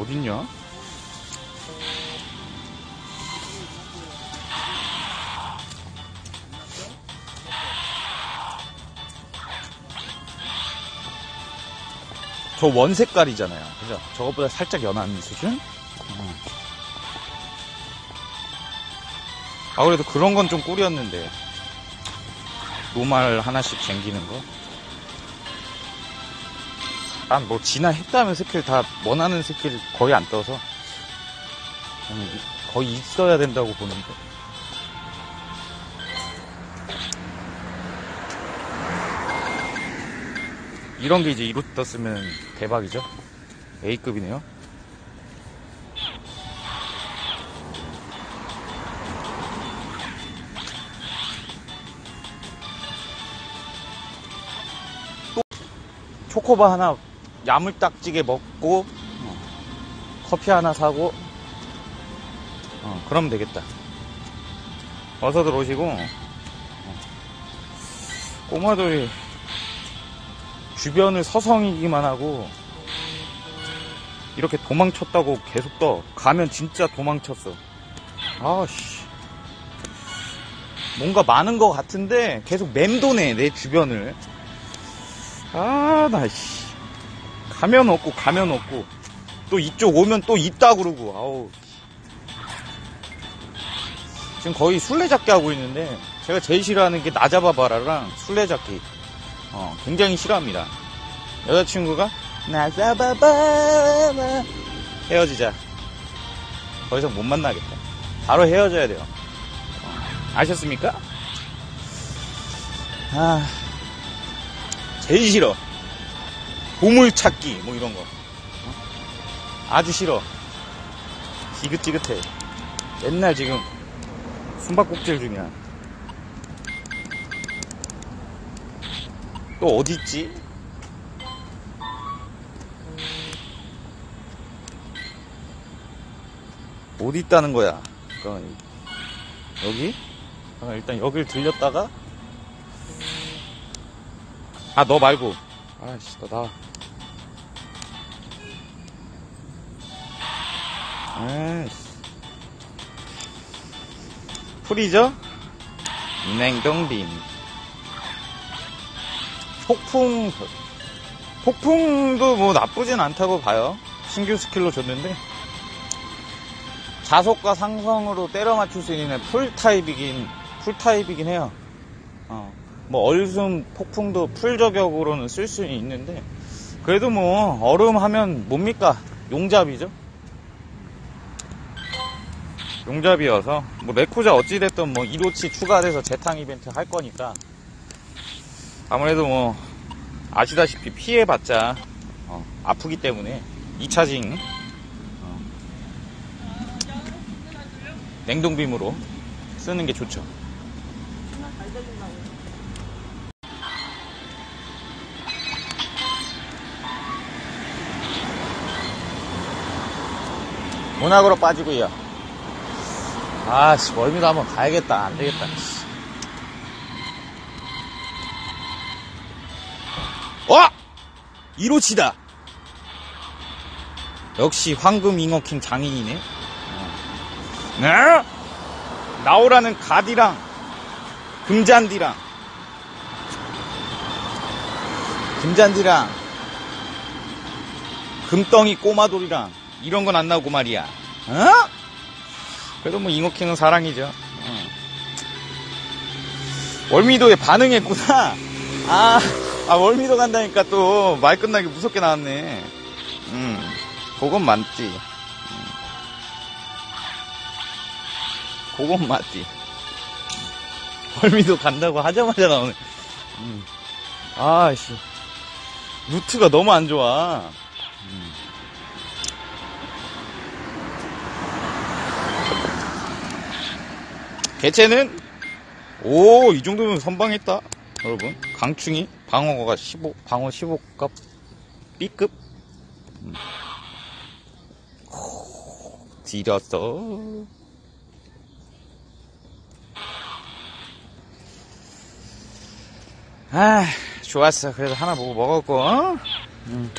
어딨냐? 저 원 색깔이잖아요. 그죠? 저것보다 살짝 연한 수준? 어. 아, 그래도 그런 건 좀 꿀이었는데. 노말 하나씩 쟁기는 거. 난 뭐 지나 했다면 스킬 다 원하는 스킬 거의 안 떠서. 거의 있어야 된다고 보는데. 이런 게 이제 이로 떴으면 대박이죠? A급이네요. 또 초코바 하나 야물딱지게 먹고 어, 커피 하나 사고 어, 그러면 되겠다. 어서들 오시고 어, 꼬마들이 주변을 서성이기만 하고 이렇게 도망쳤다고 계속 떠. 가면 진짜 도망쳤어. 아씨. 뭔가 많은 것 같은데 계속 맴도네 내 주변을. 아, 나, 씨. 가면 없고, 가면 없고. 또 이쪽 오면 또 있다 그러고, 아우. 지금 거의 술래잡기 하고 있는데, 제가 제일 싫어하는 게 나 잡아봐라랑 술래잡기. 어, 굉장히 싫어합니다. 여자친구가, 나 잡아봐라. 헤어지자. 더 이상 못 만나겠다. 바로 헤어져야 돼요. 어, 아셨습니까? 아. 제일 싫어. 보물 찾기, 뭐 이런 거. 어? 아주 싫어. 지긋지긋해. 맨날 지금 숨바꼭질 중이야. 또 어딨지? 어디 있다는 거야? 그러니까 여기? 잠깐 일단 여길 들렸다가 아, 너 말고. 아이씨, 너 나와. 아이씨. 풀이죠? 냉동빔. 폭풍, 폭풍도 뭐 나쁘진 않다고 봐요. 신규 스킬로 줬는데. 자속과 상성으로 때려 맞출 수 있는 풀 타입이긴, 풀 타입이긴 해요. 어. 뭐 얼숨 폭풍도 풀 저격으로는 쓸 수 있는데 그래도 뭐 얼음 하면 뭡니까 용잡이죠 용잡이여서 뭐 레쿠자 어찌됐든 뭐 1호치 추가돼서 재탕 이벤트 할 거니까 아무래도 뭐 아시다시피 피해봤자 어, 아프기 때문에 2차징 어, 냉동빔으로 쓰는 게 좋죠 문학으로 빠지고요. 아씨, 멀미도 한번 가야겠다. 안 되겠다. 씨. 와! 1호치다! 역시 황금 잉어킹 장인이네. 어. 네? 나오라는 가디랑 금잔디랑 금잔디랑 금덩이 꼬마돌이랑 이런 건 안 나오고 말이야. 어? 그래도 뭐 잉어킹은 사랑이죠. 어. 월미도에 반응했구나. 아, 아 월미도 간다니까 또 말 끝나기 무섭게 나왔네. 음, 그건 맞지. 음. 그건 맞지. 월미도 간다고 하자마자 나오네. 음. 아씨, 루트가 너무 안 좋아. 개체는 오 이 정도면 선방했다 여러분 강충이 방어가 15 방어 15급 B급 음. 호, 지렸어 아 좋았어 그래도 하나 보고 먹었고 어? 음.